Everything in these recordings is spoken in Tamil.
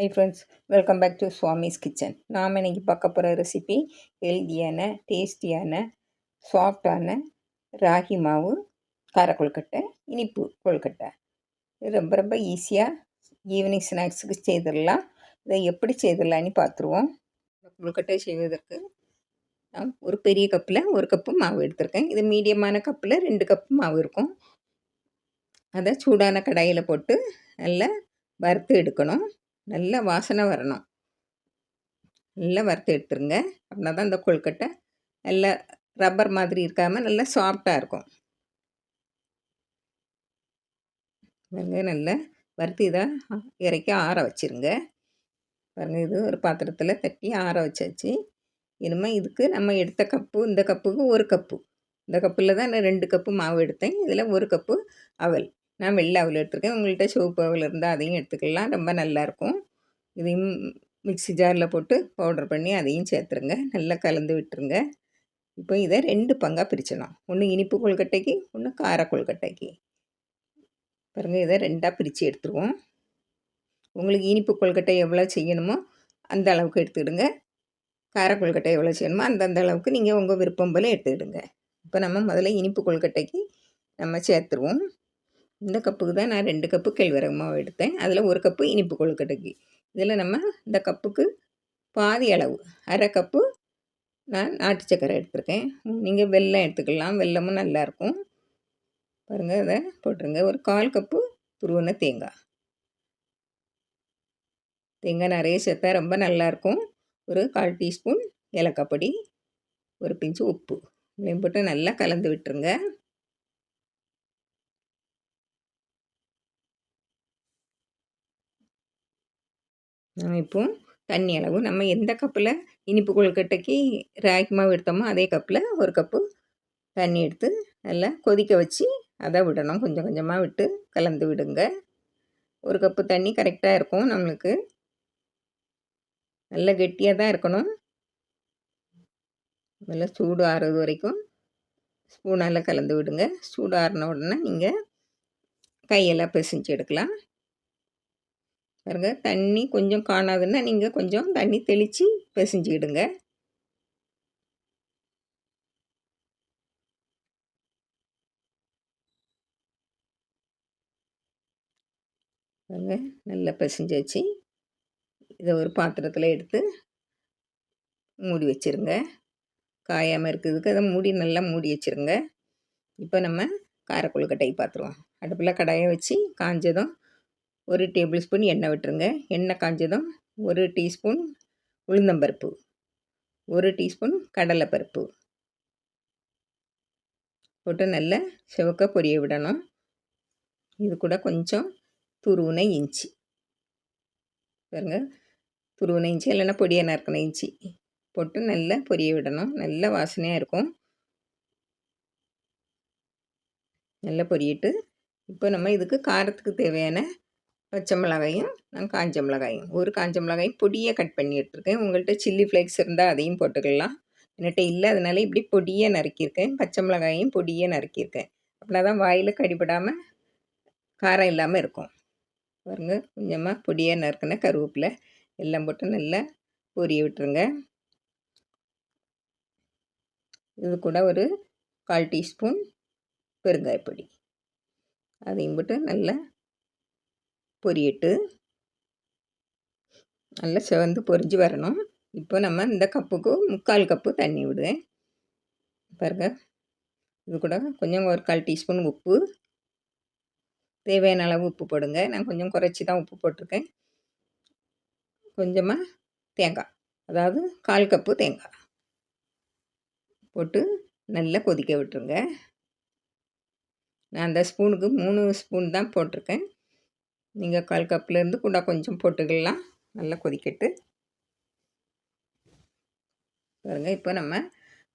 Hi friends welcome back to Swami's kitchen நாம் இன்னைக்கு பார்க்க போகிற ரெசிபி ஹெல்த்தியான டேஸ்டியான சாஃப்டான ராகி மாவு கார கொழுக்கட்டை இனிப்பு கொழுக்கட்டை. இது ரொம்ப ரொம்ப ஈஸியாக ஈவினிங் ஸ்நாக்ஸுக்கு செய்திடலாம். இதை எப்படி செய்திடலான்னு பார்த்துருவோம். கொழுக்கட்டை செய்வதற்கு நான் ஒரு பெரிய கப்பில் ஒரு கப்பு மாவு எடுத்திருக்கேன். இது மீடியமான கப்பில் ரெண்டு கப்பு மாவு இருக்கும். அதை சூடான கடாயில் போட்டு நல்லா வறுத்து எடுக்கணும். நல்ல வாசனை வரணும். நல்லா வறுத்து எடுத்துருங்க. அப்படின்னா தான் இந்த கொழுக்கட்டை நல்லா ரப்பர் மாதிரி இருக்காமல் நல்லா சாஃப்டாக இருக்கும். பாருங்க நல்லா வறுத்து இதை இறக்கி ஆற வச்சுருங்க. பாருங்கள் இது ஒரு பாத்திரத்தில் தட்டி ஆற வச்சாச்சு. இனிமேல் இதுக்கு நம்ம எடுத்த கப்பு இந்த கப்புக்கு ஒரு கப்பு. இந்த கப்பில் தான் நான் ரெண்டு கப்பு மாவு எடுத்தேன். இதில் ஒரு கப்பு அவல். நான் வெள்ளை அவல் எடுத்துருக்கேன். உங்கள்கிட்ட சிவப்பு அவல் இருந்தால் அதையும் எடுத்துக்கலாம். ரொம்ப நல்லாயிருக்கும் இதையும் மிக்சி ஜாரில் போட்டு பவுடர் பண்ணி அதையும் சேர்த்துருங்க. நல்லா கலந்து விட்டுருங்க. இப்போ இதை ரெண்டு பங்காக பிரிச்சிடலாம். ஒன்று இனிப்பு கொழுக்கட்டைக்கு ஒன்று கார கொழுக்கட்டைக்கு. பாருங்கள் இதை ரெண்டாக பிரித்து எடுத்துருவோம். உங்களுக்கு இனிப்பு கொழுக்கட்டை எவ்வளோ செய்யணுமோ அந்த அளவுக்கு எடுத்துக்கிடுங்க கார கொழுக்கட்டை எவ்வளோ செய்யணுமோ அந்தந்த அளவுக்கு நீங்கள் உங்கள் விருப்பம் போல் எடுத்துக்கிடுங்க இப்போ நம்ம முதல்ல இனிப்பு கொழுக்கட்டைக்கு நம்ம சேர்த்துருவோம். இந்த கப்புக்கு தான் நான் ரெண்டு கப்பு கேழ்வரகு மாவு எடுத்தேன். அதில் ஒரு கப்பு இனிப்பு கொழுக்கட்டைக்கு. இதில் நம்ம இந்த கப்புக்கு பாதி அளவு. அரை கப்பு நான் நாட்டு சக்கரை எடுத்துருக்கேன். நீங்கள் வெல்லம் எடுத்துக்கலாம். வெல்லமும் நல்லாயிருக்கும் பாருங்கள் அதை போட்டுருங்க. ஒரு கால் கப்பு துருவன தேங்காய். தேங்காய் நிறைய சேர்த்தா ரொம்ப நல்லாயிருக்கும் ஒரு கால் டீஸ்பூன் ஏலக்காய் பொடி ஒரு பிஞ்சு உப்பு. இதையும் போட்டு நல்லா கலந்து விட்டுருங்க. இப்போ தண்ணி அளவு. நம்ம எந்த கப்பில் இனிப்பு கொழுக்கட்டைக்கு ராகி மாவு எடுத்தோமோ அதே கப்பில் ஒரு கப்பு தண்ணி எடுத்து நல்லா கொதிக்க வச்சு அதை விடணும். கொஞ்சம் கொஞ்சமாக விட்டு கலந்து விடுங்க. ஒரு கப்பு தண்ணி கரெக்டாக இருக்கும் நம்மளுக்கு. நல்ல கெட்டியாக தான் இருக்கணும். நல்லா சூடு ஆறுறது வரைக்கும் ஸ்பூனால் கலந்து விடுங்க. சூடு ஆறின உடனே நீங்கள் கையெல்லாம் பிசைஞ்சு எடுக்கலாம். பாருங்க தண்ணி கொஞ்சம் காணாதுன்னா நீங்கள் கொஞ்சம் தண்ணி தெளித்து பிசைஞ்சிக்கிடுங்க. பாருங்க நல்லா பிசைஞ்சு வச்சு இதை ஒரு பாத்திரத்தில் எடுத்து மூடி வச்சுருங்க. காயாமல் இருக்கிறதுக்கு அதை மூடி நல்லா மூடி வச்சுருங்க. இப்போ நம்ம காரக்கொழுக்கட்டை பார்த்துருவோம் அடுப்பில் கடாயை வச்சு காஞ்சதும் ஒரு டேபிள் ஸ்பூன் எண்ணெய் விட்டுருங்க. எண்ணெய் காஞ்சதும் ஒரு டீஸ்பூன் உளுந்தம்பருப்பு ஒரு டீஸ்பூன் கடலைப்பருப்பு. போட்டு நல்லா செவக்க பொரிய விடணும். இது கூட கொஞ்சம் துருவின இஞ்சி. பாருங்க துருவின இஞ்சி இல்லைன்னா பொடியை நறுக்கின இஞ்சி. போட்டு நல்லா பொரிய விடணும். நல்ல வாசனையாக இருக்கும். நல்லா பொரியிட்டு. இப்போ நம்ம இதுக்கு காரத்துக்கு தேவையான பச்சை மிளகாயும் நான் காஞ்ச மிளகாயும். ஒரு காஞ்ச மிளகாயும் பொடியை கட் பண்ணிகிட்ருக்கேன் உங்கள்கிட்ட சில்லி ஃப்ளேக்ஸ் இருந்தால் அதையும் போட்டுக்கலாம். என்கிட்ட இல்லை அதனால இப்படி பொடியை நறுக்கியிருக்கேன். பச்சை மிளகாயும் பொடியை நறுக்கியிருக்கேன். அப்படின்னா தான் வாயில் கடிபடாமல் காரம் இல்லாமல் இருக்கும். பாருங்க கொஞ்சமாக பொடியாக நறுக்கின கருவேப்பிலை எல்லாம் போட்டு நல்லா பொரிய விட்டுருங்க. இது கூட ஒரு கால் டீஸ்பூன் பெருங்காயப்பொடி. அதையும் போட்டு நல்லா பொரியட்டு. நல்லா சிவந்து பொரிஞ்சு வரணும். இப்போ நம்ம இந்த கப்புக்கு முக்கால் கப்பு தண்ணி விடுவேன் பாருங்க. இது கூட கொஞ்சம் ஒரு கால் டீஸ்பூன் உப்பு. தேவையான அளவு உப்பு போடுங்க. நான் கொஞ்சம் குறைச்சி தான் உப்பு போட்டிருக்கேன். கொஞ்சமாக தேங்காய். அதாவது கால் கப்பு தேங்காய். போட்டு நல்லா கொதிக்க விட்டுருங்க. நான் அந்த ஸ்பூனுக்கு மூணு ஸ்பூன் தான் போட்டிருக்கேன். நீங்கள் கால் கப்லேருந்து கூட கொஞ்சம் போட்டுக்கலாம். நல்லா கொதிக்கட்டு. பாருங்கள் இப்போ நம்ம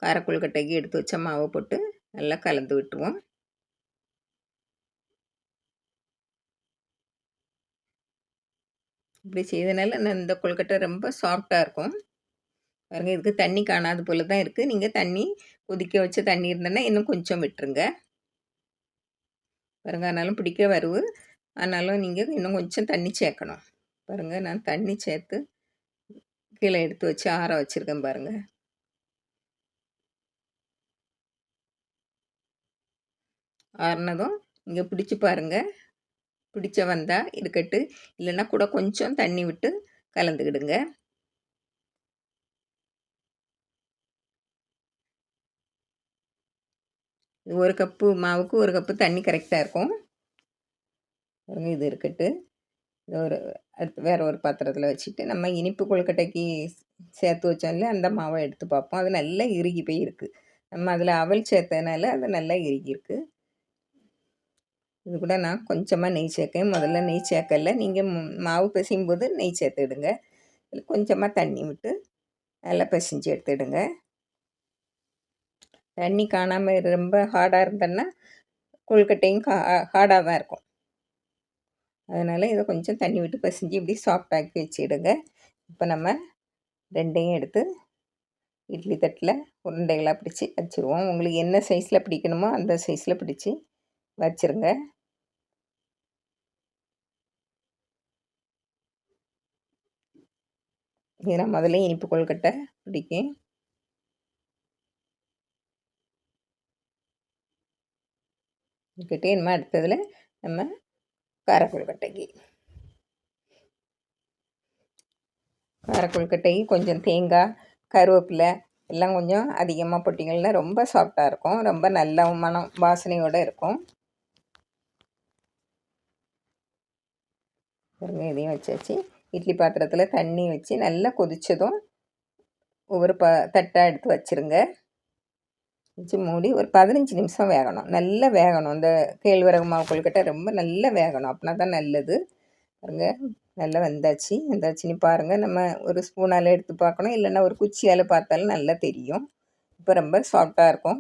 காரக்குழுக்கட்டைக்கு எடுத்து வச்ச மாவை போட்டு நல்லா கலந்து விட்டுருவோம். இப்படி செய்தனால இந்த கொழுக்கட்டை ரொம்ப சாஃப்டாக இருக்கும். பாருங்க இதுக்கு தண்ணி காணாத போல் தான் இருக்குது நீங்கள் தண்ணி கொதிக்க வச்ச தண்ணி இருந்தேன்னா இன்னும் கொஞ்சம் விட்டுருங்க. பாருங்க ஆனாலும் பிடிக்க வருவு ஆனாலும் நீங்கள் இன்னும் கொஞ்சம் தண்ணி சேர்க்கணும். பாருங்கள் நான் தண்ணி சேர்த்து கீழே எடுத்து வச்சு ஆற வச்சுருக்கேன் பாருங்கள் ஆறினதும் இங்கே பிடிச்சி பாருங்கள் பிடிச்ச வந்தால் இருக்கட்டு இல்லைன்னா கூட கொஞ்சம் தண்ணி விட்டு கலந்துக்கிடுங்க. ஒரு கப்பு மாவுக்கு ஒரு கப்பு தண்ணி கரெக்டாக இருக்கும். இது இருக்கட்டு. இது ஒரு அடுத்து வேறு ஒரு பாத்திரத்தில் வச்சுட்டு நம்ம இனிப்பு கொழுக்கட்டைக்கு சேர்த்து வச்சோம்ல அந்த மாவை எடுத்து பார்ப்போம். அது நல்லா இறுகி போய் இருக்குது நம்ம அதில் அவல் சேர்த்ததுனால அது நல்லா இறுகியிருக்கு. இது கூட நான் கொஞ்சமாக நெய் சேர்க்கேன் முதல்ல நெய் சேர்க்கல. நீங்கள் மாவு பிசையும் போது நெய் சேர்த்துடுங்க இதில் கொஞ்சமாக தண்ணி விட்டு நல்லா பிசைஞ்சு எடுத்துடுங்க தண்ணி காணாமல் ரொம்ப ஹார்டாக இருந்தேன்னா கொழுக்கட்டையும் ஹார்டாக தான் இருக்கும். அதனால் இதை கொஞ்சம் தண்ணி விட்டு பசிஞ்சு இப்படி சாஃப்டாக்கி வச்சுடுங்க. இப்போ நம்ம ரெண்டையும் எடுத்து இட்லி தட்டில் உருண்டைகளாக பிடிச்சி வச்சுருவோம். உங்களுக்கு என்ன சைஸில் பிடிக்கணுமோ அந்த சைஸில் பிடிச்சி வச்சுருங்க. ஏன்னா முதல்ல இனிப்பு கொழுக்கட்டை பிடிக்கும் கிட்டே நம்ம அடுத்ததில் நம்ம காரக்குழுக்கட்டைக்கு காரக்கொழுக்கட்டைக்கு கொஞ்சம் தேங்காய் கருவேப்பிலை எல்லாம் கொஞ்சம் அதிகமாக போட்டிங்கன்னா ரொம்ப சாஃப்டாக இருக்கும். ரொம்ப நல்ல மனம் வாசனையோடு இருக்கும். இதையும் வச்சாச்சு. இட்லி பாத்திரத்தில் தண்ணி வச்சு நல்லா கொதித்ததும் ஒவ்வொரு ப தட்டாக எடுத்து வச்சுருங்க. வச்சு மூடி ஒரு பதினஞ்சு நிமிஷம் வேகணும். நல்லா வேகணும். இந்த கேழ்வரகு மாவு கொழுக்கட்டை ரொம்ப நல்லா வேகணும். அப்படின்னா தான் நல்லது. பாருங்கள் நல்லா வெந்தாச்சு. வெந்தாச்சுன்னு பாருங்கள் நம்ம ஒரு ஸ்பூனால் எடுத்து பார்க்கணும். இல்லைன்னா ஒரு குச்சியால் பார்த்தாலும் நல்லா தெரியும். இப்போ ரொம்ப சாஃப்டாக இருக்கும்.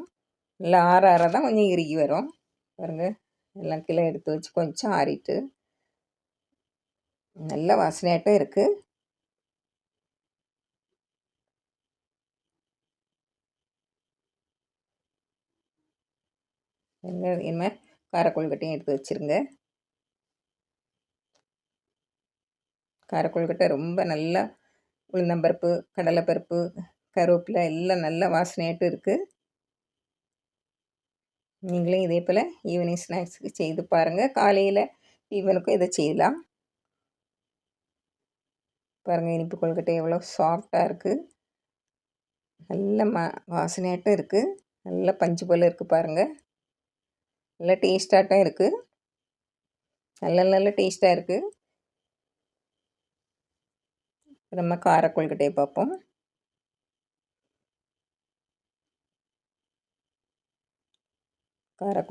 நல்லா ஆற ஆற தான் கொஞ்சம் இறுகி வரும். பாருங்கள் எல்லாம் கிலோ எடுத்து வச்சு கொஞ்சம் ஆறிட்டு. நல்ல வாசனையாட்டம் இருக்குது இனிமேல் காரக்கொழுக்கட்டையும் எடுத்து வச்சுருங்க. காரக்கொழுக்கட்டை ரொம்ப நல்லா உளுந்தம்பருப்பு கடலைப்பருப்பு கருவேப்பிலை எல்லாம் நல்ல வாசனையாட்டு இருக்குது நீங்களும் இதே போல் ஈவினிங் ஸ்நாக்ஸுக்கு செய்து பாருங்கள் காலையில் டிஃபனுக்கும் இதை செய்யலாம். பாருங்கள் இனிப்பு கொழுக்கட்டை எவ்வளோ சாஃப்டாக இருக்குது நல்ல ம வாசனையாட்டும் இருக்குது நல்ல பஞ்சு போல் இருக்குது பாருங்கள் நல்ல டேஸ்ட்டாகட்டும் இருக்குது நல்ல நல்ல டேஸ்ட்டாக இருக்குது நம்ம காரக்கொள்கிட்டே பார்ப்போம் கார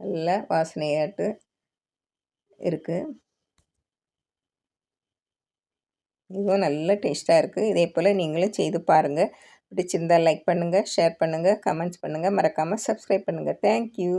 நல்ல வாசனையாட்டு இருக்குது இதுவும் நல்ல டேஸ்ட்டாக இருக்குது இதே போல் நீங்களும் செய்து பாருங்கள் பிடிச்சிருந்தால் லைக் பண்ணுங்கள் ஷேர் பண்ணுங்கள் கமெண்ட்ஸ் பண்ணுங்கள் மறக்காமல் சப்ஸ்கிரைப் பண்ணுங்கள் தேங்க்யூ.